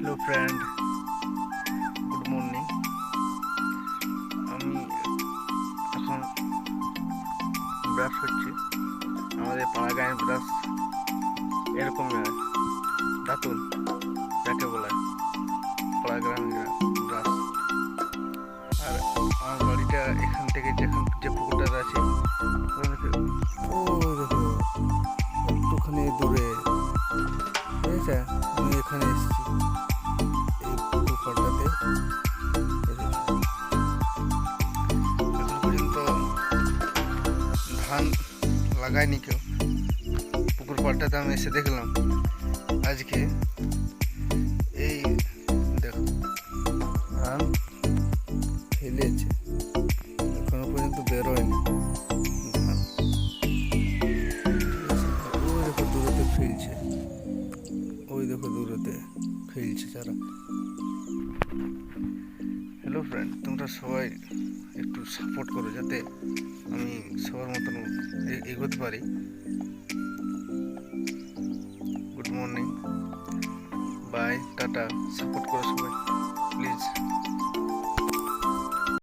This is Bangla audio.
হ্যালো ফ্রেন্ড গুড মর্নিং আমি এখন ব্রাশ করছি। আমাদের পাড়া ব্রাশ এরকম দাঁতুন, যাকে বলে। পাড়া গ্রামের ব্রাশ। আর আমার বাড়িটা এখান থেকে যেখান যে পুকুরটা আছে একটুখানি দূরে। ঠিক আছে? আমি এখানে এসেছি। ধান লাগায়নি কেউ। পুকুর পাড়টাতে আমি এসে দেখলাম। আজকে এই দেখো, ধান ফেলেছে। এখনও পর্যন্ত বেরোয়নি দেখো ফেলছে। ওই দেখো ফেলছে হ্যালো ফ্রেন্ড তোমরা সবাই একটু সাপোর্ট করো যাতে আমি সবার মতন এগোতে পারি। Good morning bye tata support করো সবাই প্লিজ